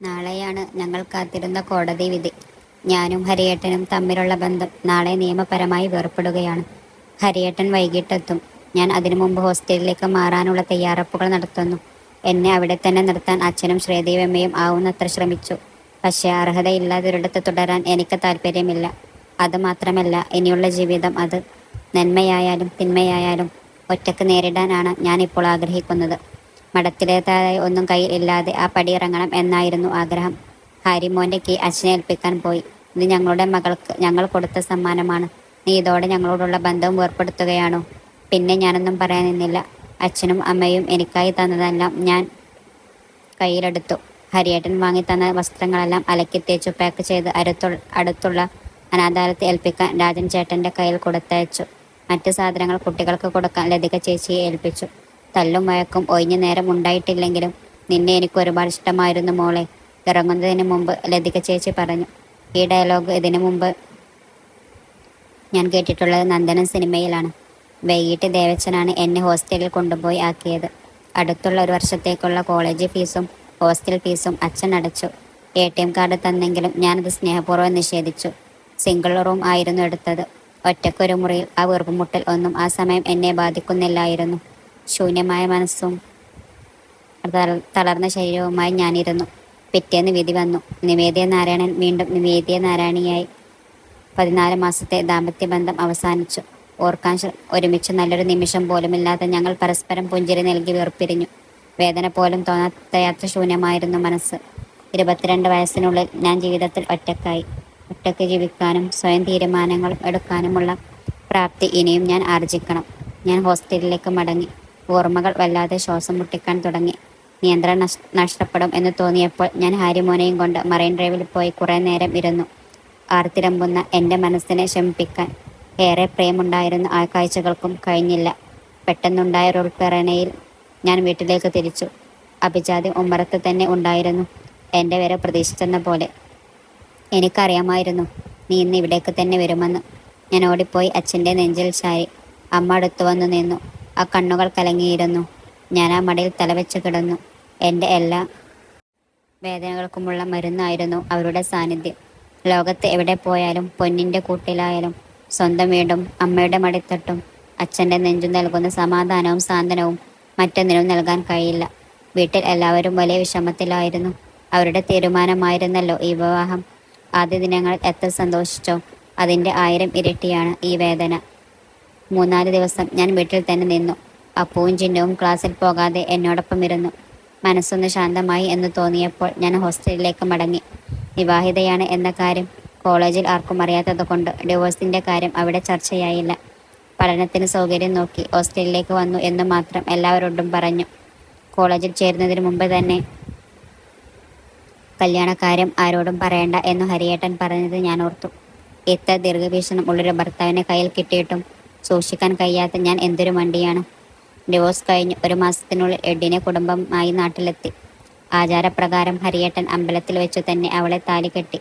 നാളെയാണ് ഞങ്ങൾ കാത്തിരുന്ന കോടതി വിധി. ഞാനും ഹരിയേട്ടനും തമ്മിലുള്ള ബന്ധം നാളെ നിയമപരമായി വേർപ്പെടുകയാണ്. ഹരിയേട്ടൻ വൈകിട്ടെത്തും. ഞാൻ അതിനു മുമ്പ് ഹോസ്റ്റലിലേക്ക് മാറാനുള്ള തയ്യാറെടുപ്പുകൾ നടത്തുന്നു. എന്നെ അവിടെ തന്നെ നിർത്താൻ അച്ഛനും ശ്രീദേവമ്മയും ആവുന്നത്ര ശ്രമിച്ചു. പക്ഷേ അർഹതയില്ലാതൊരിടത്ത് തുടരാൻ എനിക്ക് താല്പര്യമില്ല അതുമാത്രമല്ല ഇനിയുള്ള ജീവിതം അത്. നന്മയായാലും തിന്മയായാലും ഒറ്റയ്ക്ക് നേരിടാനാണ് ഞാനിപ്പോൾ ആഗ്രഹിക്കുന്നത്. മഠത്തിലേതായ ഒന്നും കയ്യിൽ ഇല്ലാതെ ആ പടിയിറങ്ങണം എന്നായിരുന്നു ആഗ്രഹം. ഹാരിമോന്റെ കീ അച്ഛനെ ഏൽപ്പിക്കാൻ പോയി. ഇത് ഞങ്ങളുടെ മകൾക്ക് ഞങ്ങൾ കൊടുത്ത സമ്മാനമാണ്. നീ ഇതോടെ ഞങ്ങളോടുള്ള ബന്ധവും വേർപ്പെടുത്തുകയാണോ? പിന്നെ ഞാനൊന്നും പറയാൻ നിന്നില്ല. അച്ഛനും അമ്മയും എനിക്കായി തന്നതെല്ലാം ഞാൻ കയ്യിലെടുത്തു. ഹരിയേട്ടൻ വാങ്ങി തന്ന വസ്ത്രങ്ങളെല്ലാം അലക്കി തേച്ചു പാക്ക് ചെയ്ത് അടുത്തു അടുത്തുള്ള അനാഥാലയത്തെ ഏൽപ്പിക്കാൻ രാജൻ ചേട്ടന്റെ കയ്യിൽ കൊടുത്തയച്ചു. മറ്റ് സാധനങ്ങൾ കുട്ടികൾക്ക് കൊടുക്കാൻ ലതിക ചേച്ചിയെ ഏൽപ്പിച്ചു. തല്ലും വഴക്കും ഒഴിഞ്ഞ നേരം ഉണ്ടായിട്ടില്ലെങ്കിലും നിന്നെ എനിക്ക് ഒരുപാട് ഇഷ്ടമായിരുന്നു മോളെ. ഇറങ്ങുന്നതിന് മുമ്പ് ലതിക ചേച്ചി പറഞ്ഞു. ഈ ഡയലോഗ് ഇതിനു മുമ്പ് ഞാൻ കേട്ടിട്ടുള്ളത് നന്ദനം സിനിമയിലാണ്. വൈകിട്ട് ദേവച്ചനാണ് എന്നെ ഹോസ്റ്റലിൽ കൊണ്ടുപോയി ആക്കിയത്. അടുത്തുള്ള ഒരു വർഷത്തേക്കുള്ള കോളേജ് ഫീസും ഹോസ്റ്റൽ ഫീസും അച്ഛൻ അടച്ചു. എ ടി എം കാർഡ് തന്നെങ്കിലും ഞാനത് സ്നേഹപൂർവം നിഷേധിച്ചു. സിംഗിൾ റൂം ആയിരുന്നു എടുത്തത്. ഒറ്റക്കൊരു മുറിയിൽ ആ വീർപ്പുമുട്ടൽ ഒന്നും ആ സമയം എന്നെ ബാധിക്കുന്നില്ലായിരുന്നു. ശൂന്യമായ മനസ്സും തള- തളർന്ന ശരീരവുമായി ഞാനിരുന്നു. പിറ്റേന്ന് വിധി വന്നു. നിവേദ്യ നാരായണൻ വീണ്ടും നിവേദ്യ നാരായണിയായി പതിനാല് മാസത്തെ ദാമ്പത്യ ബന്ധം അവസാനിച്ചു. ഓർക്കാൻ ഒരുമിച്ച് നല്ലൊരു നിമിഷം പോലുമില്ലാതെ ഞങ്ങൾ പരസ്പരം പുഞ്ചിരി നൽകി വേർപിരിഞ്ഞു. വേദന പോലും തോന്നാത്തയാത്ര ശൂന്യമായിരുന്നു മനസ്സ്. ഇരുപത്തിരണ്ട് വയസ്സിനുള്ളിൽ ഞാൻ ജീവിതത്തിൽ ഒറ്റക്കായി. ഒറ്റയ്ക്ക് ജീവിക്കാനും സ്വയം തീരുമാനങ്ങൾ എടുക്കാനുമുള്ള പ്രാപ്തി ഇനിയും ഞാൻ ആർജിക്കണം. ഞാൻ ഹോസ്റ്റലിലേക്ക് മടങ്ങി. ഓർമ്മകൾ വല്ലാതെ ശ്വാസം മുട്ടിക്കാൻ തുടങ്ങി. നിയന്ത്രണം നഷ്- നഷ്ടപ്പെടും എന്ന് തോന്നിയപ്പോൾ ഞാൻ ഹാരിമോനെയും കൊണ്ട് മറൈൻ ഡ്രൈവിൽ പോയി കുറേ നേരം ഇരുന്നു. ആർത്തിരമ്പുന്ന എന്റെ മനസ്സിനെ ശമിപ്പിക്കാൻ ഏറെ പ്രേമുണ്ടായിരുന്ന ആ കാഴ്ചകൾക്കും കഴിഞ്ഞില്ല. പെട്ടെന്നുണ്ടായ ഒരു ഉൾപ്രേരണയിൽ ഞാൻ വീട്ടിലേക്ക് തിരിച്ചു. അഭിജാതി ഉമ്മറത്ത് തന്നെ ഉണ്ടായിരുന്നു. എന്റെ വരെ പ്രതീക്ഷിച്ചെന്ന പോലെ. എനിക്കറിയാമായിരുന്നു നീ ഇന്ന് ഇവിടേക്ക് തന്നെ വരുമെന്ന്. ഞാൻ ഓടിപ്പോയി അച്ഛന്റെ നെഞ്ചിൽ ചാരി. അമ്മ അടുത്തു വന്നു നിന്നു. ആ കണ്ണുകൾ കലങ്ങിയിരുന്നു. ഞാൻ ആ മടിയിൽ തലവെച്ച് കിടന്നു. എന്റെ എല്ലാ വേദനകൾക്കുമുള്ള മരുന്നായിരുന്നു അവരുടെ സാന്നിധ്യം. ലോകത്ത് എവിടെ പോയാലും പൊന്നിന്റെ കൂട്ടിലായാലും സ്വന്തം വീടും അമ്മയുടെ മടിത്തട്ടും അച്ഛന്റെ നെഞ്ചു നൽകുന്ന സമാധാനവും സാന്ത്വനവും മറ്റൊന്നിനും നൽകാൻ കഴിയില്ല. വീട്ടിൽ എല്ലാവരും വലിയ വിഷമത്തിലായിരുന്നു. അവരുടെ തീരുമാനമായിരുന്നല്ലോ ഈ വിവാഹം. ആദ്യ ദിനങ്ങളിൽ എത്ര സന്തോഷിച്ചോ. അതിന്റെ ആയിരം ഇരട്ടിയാണ് ഈ വേദന. മൂന്നാൽ ദിവസം ഞാൻ വീട്ടിൽ തന്നെ നിന്നു. അപ്പവും ചിന്നവും ക്ലാസ്സിൽ പോകാതെ എന്നോടൊപ്പം ഇരുന്നു മനസ്സൊന്ന് ശാന്തമായി എന്ന് തോന്നിയപ്പോൾ ഞാൻ ഹോസ്റ്റലിലേക്ക് മടങ്ങി. വിവാഹിതയാണ് എന്ന കാര്യം കോളേജിൽ ആർക്കും അറിയാത്തത് കൊണ്ട് ഡിവോഴ്സിന്റെ കാര്യം അവിടെ ചർച്ചയായില്ല. പഠനത്തിന് സൗകര്യം നോക്കി ഹോസ്റ്റലിലേക്ക് വന്നു എന്ന് മാത്രം എല്ലാവരോടും പറഞ്ഞു. കോളേജിൽ ചേരുന്നതിന് മുമ്പ് തന്നെ കല്യാണക്കാര്യം ആരോടും പറയണ്ട എന്ന് ഹരിയേട്ടൻ പറഞ്ഞത് ഞാൻ ഓർത്തു. ഇത്ര ദീർഘവീക്ഷണം ഉള്ളൊരു ഭർത്താവിനെ കയ്യിൽ കിട്ടിയിട്ടും സൂക്ഷിക്കാൻ കഴിയാത്ത ഞാൻ എന്തൊരു മണ്ടിയാണ്. ഡിവോഴ്സ് കഴിഞ്ഞ് ഒരു മാസത്തിനുള്ളിൽ എഡിനെ കുടുംബമായി നാട്ടിലെത്തി. ആചാരപ്രകാരം ഹരിയേട്ടൻ അമ്പലത്തിൽ വെച്ചു തന്നെ അവളെ താലി കെട്ടി.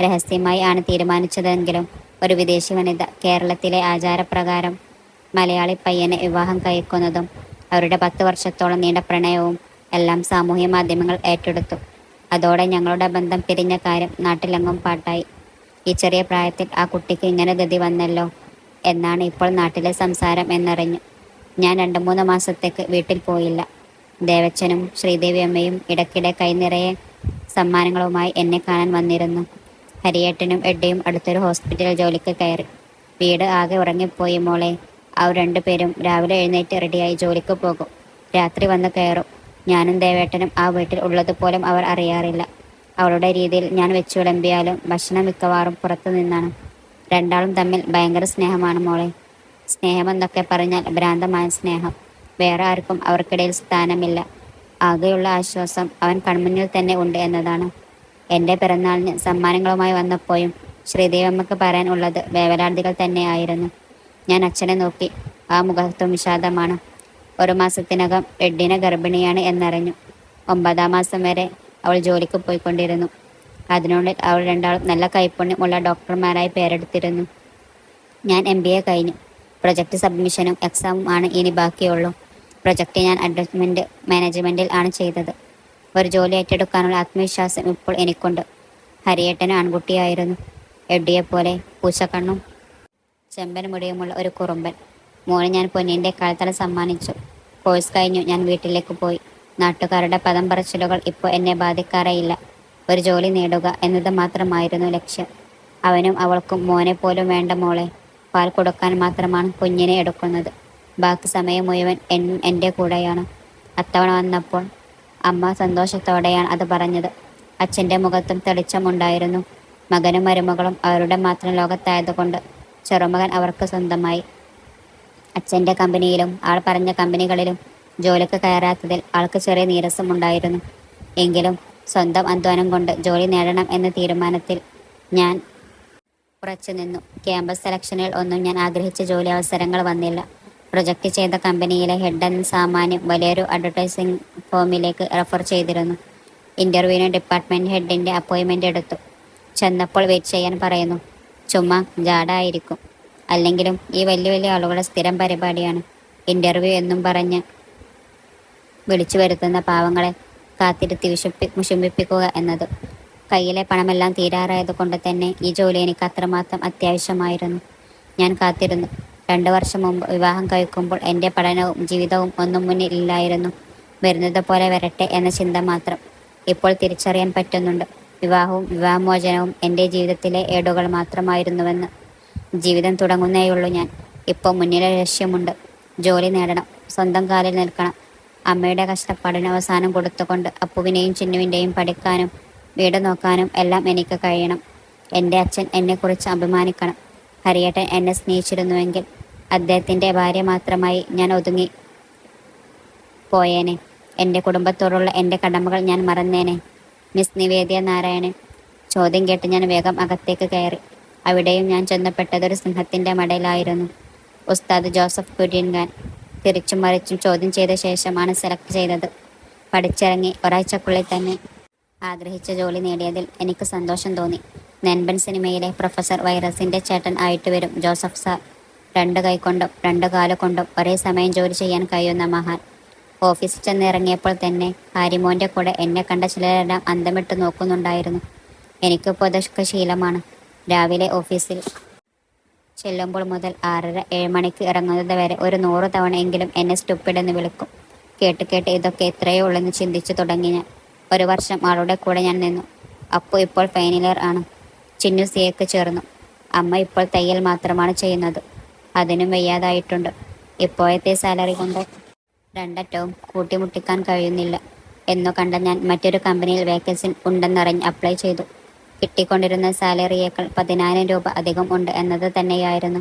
രഹസ്യമായി ആണ് തീരുമാനിച്ചതെങ്കിലും ഒരു വിദേശി വനിത കേരളത്തിലെ ആചാരപ്രകാരം മലയാളി പയ്യനെ വിവാഹം കഴിക്കുന്നതും അവരുടെ പത്ത് വർഷത്തോളം നീണ്ട പ്രണയവും എല്ലാം സാമൂഹ്യ മാധ്യമങ്ങൾ ഏറ്റെടുത്തു. അതോടെ ഞങ്ങളുടെ ബന്ധം പിരിഞ്ഞ കാര്യം നാട്ടിലെങ്ങും പാട്ടായി. ഈ ചെറിയ പ്രായത്തിൽ ആ കുട്ടിക്ക് ഇങ്ങനെ ഗതി വന്നല്ലോ. എന്നാണ് ഇപ്പോൾ നാട്ടിലെ സംസാരം എന്നറിഞ്ഞു. ഞാൻ രണ്ട് മൂന്ന് മാസത്തേക്ക് വീട്ടിൽ പോയില്ല. ദേവച്ചനും ശ്രീദേവി അമ്മയും ഇടയ്ക്കിടെ കൈനിറയെ സമ്മാനങ്ങളുമായി എന്നെ കാണാൻ വന്നിരുന്നു. ഹരിയേട്ടനും എഡ്ഡയും അടുത്തൊരു ഹോസ്പിറ്റൽ ജോലിക്ക് കയറി. വീട് ആകെ ഉറങ്ങിപ്പോയി മോളെ. അവർ രണ്ടുപേരും രാവിലെ എഴുന്നേറ്റ് റെഡിയായി ജോലിക്ക് പോകും. രാത്രി വന്ന് കയറും. ഞാനും ദേവേട്ടനും ആ വീട്ടിൽ ഉള്ളതുപോലും അവർ അറിയാറില്ല. അവളുടെ രീതിയിൽ ഞാൻ വെച്ചു വിളമ്പിയാലും ഭക്ഷണം മിക്കവാറും പുറത്തു നിന്നാണ്. രണ്ടാളും തമ്മിൽ ഭയങ്കര സ്നേഹമാണ് മോളെ. സ്നേഹമെന്നൊക്കെ പറഞ്ഞാൽ ഭ്രാന്തമായ സ്നേഹം. വേറെ ആർക്കും അവർക്കിടയിൽ സ്ഥാനമില്ല. ആകെയുള്ള ആശ്വാസം അവൻ കൺമുന്നിൽ തന്നെ ഉണ്ട് എന്നതാണ്. എന്റെ പിറന്നാളിന് സമ്മാനങ്ങളുമായി വന്നപ്പോഴും ശ്രീദേവമ്മക്ക് പറയാനുള്ളത് വേവലാർഥികൾ തന്നെയായിരുന്നു. ഞാൻ അച്ഛനെ നോക്കി ആ മുഖത്വം വിഷാദമാണ്. ഒരു മാസത്തിനകം എഡിന ഗർഭിണിയാണ് എന്നറിഞ്ഞു. ഒമ്പതാം മാസം വരെ അവൾ ജോലിക്ക് പോയിക്കൊണ്ടിരുന്നു. അതിനുള്ളിൽ അവൾ രണ്ടാളും നല്ല കൈപ്പുണ്യമുള്ള ഡോക്ടർമാരായി പേരെടുത്തിരുന്നു. ഞാൻ എം ബി എ കഴിഞ്ഞു. പ്രൊജക്ട് സബ്മിഷനും എക്സാമും ആണ് ഇനി ബാക്കിയുള്ളൂ. പ്രൊജക്ട് ഞാൻ അഡ്വസ്റ്റ്മെന്റ് മാനേജ്മെന്റിൽ ആണ് ചെയ്തത്. ഒരു ജോലി ഏറ്റെടുക്കാനുള്ള ആത്മവിശ്വാസം ഇപ്പോൾ എനിക്കുണ്ട്. ഹരിയേട്ടൻ ആൺകുട്ടിയായിരുന്നു. എഡ്ഡിയെപ്പോലെ പൂച്ചക്കണ്ണും ചെമ്പൻ മുടിയുമുള്ള ഒരു കുറുമ്പൻ. മോനെ ഞാൻ പൊന്നിന്റെ കാലത്തല സമ്മാനിച്ചു. കോഴ്സ് കഴിഞ്ഞു. ഞാൻ വീട്ടിലേക്ക് പോയി. നാട്ടുകാരുടെ പദം പറച്ചിലുകൾ ഇപ്പോൾ എന്നെ ബാധിക്കാറേയില്ല ഒരു ജോലി നേടുക എന്നത് മാത്രമായിരുന്നു ലക്ഷ്യം. അവനും അവൾക്കും മോനെ പോലും വേണ്ട മോളെ. പാൽ കൊടുക്കാൻ മാത്രമാണ് കുഞ്ഞിനെ എടുക്കുന്നത്. ബാക്കി സമയം മുഴുവൻ എൻ എന്റെ കൂടെയാണ്. അത്തവണ വന്നപ്പോൾ അമ്മ സന്തോഷത്തോടെയാണ് അത് പറഞ്ഞത്. അച്ഛന്റെ മുഖത്തും തെളിച്ചമുണ്ടായിരുന്നു. മകനും മരുമകളും അവരുടെ മാത്രം ലോകത്തായതുകൊണ്ട് ചെറുമകൻ അവർക്ക് സ്വന്തമായി. അച്ഛന്റെ കമ്പനിയിലും ആൾ പറഞ്ഞ കമ്പനികളിലും ജോലിക്ക് കയറാത്തതിൽ ആൾക്ക് ചെറിയ നീരസമുണ്ടായിരുന്നു. എങ്കിലും സ്വന്തം അധ്വാനം കൊണ്ട് ജോലി നേടണം എന്ന തീരുമാനത്തിൽ ഞാൻ ഉറച്ചു നിന്നു. ക്യാമ്പസ് സെലക്ഷനിൽ ഒന്നും ഞാൻ ആഗ്രഹിച്ച ജോലി അവസരങ്ങൾ വന്നില്ല. പ്രൊജക്റ്റ് ചെയ്ത കമ്പനിയിലെ ഹെഡ് എന്ന സാമാന്യം വലിയൊരു അഡ്വർടൈസിംഗ് ഫോമിലേക്ക് റെഫർ ചെയ്തിരുന്നു. ഇന്റർവ്യൂവിന് ഡിപ്പാർട്ട്മെന്റ് ഹെഡിന്റെ അപ്പോയിൻമെന്റ് എടുത്തു. ചെന്നപ്പോൾ വെയിറ്റ് ചെയ്യാൻ പറയുന്നു ചുമ്മാ ജാടായിരിക്കും അല്ലെങ്കിലും ഈ വലിയ വലിയ ആളുകളുടെ സ്ഥിരം പരിപാടിയാണ്. ഇന്റർവ്യൂ എന്നും പറഞ്ഞ് വിളിച്ചു വരുത്തുന്ന പാവങ്ങളെ കാത്തിരുത്തി വിശപ്പി വിഷമിപ്പിക്കുക എന്നത്. കയ്യിലെ പണമെല്ലാം തീരാറായത് കൊണ്ട് തന്നെ ഈ ജോലി എനിക്ക് അത്രമാത്രം അത്യാവശ്യമായിരുന്നു. ഞാൻ കാത്തിരുന്നു. രണ്ട് വർഷം മുമ്പ് വിവാഹം കഴിക്കുമ്പോൾ എന്റെ പഠനവും ജീവിതവും ഒന്നും മുന്നിൽ ഇല്ലായിരുന്നു. വരുന്നത് പോലെ വരട്ടെ എന്ന ചിന്ത മാത്രം ഇപ്പോൾ തിരിച്ചറിയാൻ പറ്റുന്നുണ്ട്. വിവാഹവും വിവാഹമോചനവും എന്റെ ജീവിതത്തിലെ ഏടുകൾ മാത്രമായിരുന്നുവെന്ന്. ജീവിതം തുടങ്ങുന്നേയുള്ളൂ ഞാൻ. ഇപ്പോൾ മുന്നിലെ ലക്ഷ്യമുണ്ട്. ജോലി നേടണം. സ്വന്തം കാലിൽ നിൽക്കണം. അമ്മയുടെ കഷ്ടപ്പാടിന് അവസാനം കൊടുത്തുകൊണ്ട് അപ്പുവിനെയും ചിന്നുവിന്റെയും പഠിക്കാനും വീട് നോക്കാനും എല്ലാം എനിക്ക് കഴിയണം. എന്റെ അച്ഛൻ എന്നെക്കുറിച്ച് അഭിമാനിക്കണം. ഹരിയേട്ടൻ എന്നെ സ്നേഹിച്ചിരുന്നുവെങ്കിൽ അദ്ദേഹത്തിന്റെ ഭാര്യ മാത്രമായി ഞാൻ ഒതുങ്ങി പോയേനെ. എന്റെ കുടുംബത്തോടുള്ള എന്റെ കടമകൾ ഞാൻ മറന്നേനെ. മിസ് നിവേദ്യ നാരായണൻ ചോദ്യം കേട്ട് ഞാൻ വേഗം അകത്തേക്ക് കയറി. അവിടെയും ഞാൻ ചെന്നപ്പെട്ടതൊരു സിംഹത്തിന്റെ മടയിലായിരുന്നു. ഉസ്താദ് ജോസഫ് കുര്യൻ ഖാൻ തിരിച്ചും മറിച്ചും ചോദ്യം ചെയ്ത ശേഷമാണ് സെലക്ട് ചെയ്തത്. പഠിച്ചിറങ്ങി ഒരാഴ്ചക്കുള്ളിൽ തന്നെ ആഗ്രഹിച്ച ജോലി നേടിയതിൽ എനിക്ക് സന്തോഷം തോന്നി. നെൻപൻ സിനിമയിലെ പ്രൊഫസർ വൈറസിന്റെ ചേട്ടൻ ആയിട്ട് വരും ജോസഫ് സാർ. രണ്ട് കൈക്കൊണ്ടും രണ്ട് കാലുകൊണ്ടും ഒരേ സമയം ജോലി ചെയ്യാൻ കഴിയുന്ന മഹാൻ. ഓഫീസിൽ ചെന്നിറങ്ങിയപ്പോൾ തന്നെ ഹാരിമോന്റെ കൂടെ എന്നെ കണ്ട ചിലരെല്ലാം അന്തമിട്ട് നോക്കുന്നുണ്ടായിരുന്നു. എനിക്കിപ്പോൾ ഇതൊക്കെ ശീലമാണ്. രാവിലെ ഓഫീസിൽ ചെല്ലുമ്പോൾ മുതൽ ആറര ഏഴ് മണിക്ക് ഇറങ്ങുന്നത് വരെ ഒരു നൂറ് തവണ എങ്കിലും എന്നെ സ്റ്റുപ്പിഡെന്ന് വിളിക്കും. കേട്ട് കേട്ട് ഇതൊക്കെ എത്രയേ ഉള്ളെന്ന് ചിന്തിച്ചു തുടങ്ങി ഞാൻ. ഒരു വർഷം ആളുടെ കൂടെ ഞാൻ നിന്നു. അപ്പോൾ ഇപ്പോൾ ഫൈനലിയർ ആണ്. ചിന്നു സിയക്ക് ചേർന്നു. അമ്മ ഇപ്പോൾ തയ്യൽ മാത്രമാണ് ചെയ്യുന്നത്. അതിനും വയ്യാതായിട്ടുണ്ട്. ഇപ്പോഴത്തെ സാലറി കൊണ്ട് രണ്ടറ്റവും കൂട്ടിമുട്ടിക്കാൻ കഴിയുന്നില്ല. എന്നു കണ്ട ഞാൻ മറ്റൊരു കമ്പനിയിൽ വേക്കൻസി ഉണ്ടെന്നറിഞ്ഞ് അപ്ലൈ ചെയ്തു. കിട്ടിക്കൊണ്ടിരുന്ന സാലറിയേക്കാൾ പതിനായിരം രൂപ അധികം ഉണ്ട് എന്നത് തന്നെയായിരുന്നു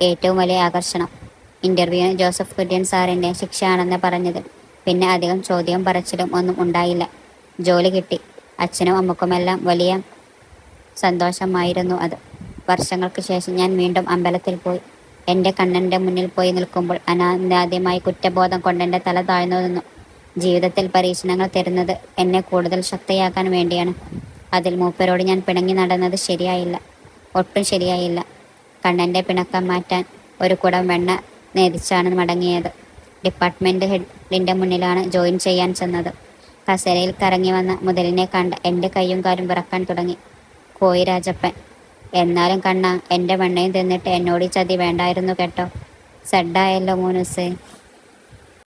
ഏറ്റവും വലിയ ആകർഷണം. ഇന്റർവ്യൂ ജോസഫ് കുര്യൻ സാറിന്റെ ശിക്ഷയാണെന്ന് പറഞ്ഞത്. പിന്നെ അധികം ചോദ്യം പറച്ചിലും ഒന്നും ഉണ്ടായില്ല. ജോലി കിട്ടി. അച്ഛനും അമ്മക്കുമെല്ലാം വലിയ സന്തോഷമായിരുന്നു അത്. വർഷങ്ങൾക്ക് ശേഷം ഞാൻ വീണ്ടും അമ്പലത്തിൽ പോയി. എന്റെ കണ്ണന്റെ മുന്നിൽ പോയി നിൽക്കുമ്പോൾ അനാദ്യമായി കുറ്റബോധം കൊണ്ടെന്റെ തല താഴ്ന്നു നിന്നു. ജീവിതത്തിൽ പരീക്ഷണങ്ങൾ തരുന്നത് എന്നെ കൂടുതൽ ശക്തിയാക്കാൻ വേണ്ടിയാണ്. അതിൽ മൂപ്പരോട് ഞാൻ പിണങ്ങി നടന്നത് ശരിയായില്ല. ഒട്ടും ശരിയായില്ല. കണ്ണന്റെ പിണക്കം മാറ്റാൻ ഒരു കുടം വെണ്ണ നേതിച്ചാണ് മടങ്ങിയത്. ഡിപ്പാർട്ട്മെന്റ് ഹെഡിന്റെ മുന്നിലാണ് ജോയിൻ ചെയ്യാൻ ചെന്നത്. കസേരയിൽ കറങ്ങി വന്ന മുതലിനെ കണ്ട് എന്റെ കൈയും കാലും വിറക്കാൻ തുടങ്ങി. കോയി രാജപ്പൻ എന്നാലും കണ്ണ എന്റെ വെണ്ണയും തിന്നിട്ട് എന്നോട് ചതി വേണ്ടായിരുന്നു കേട്ടോ. സെഡായല്ലോ മൂനുസേ.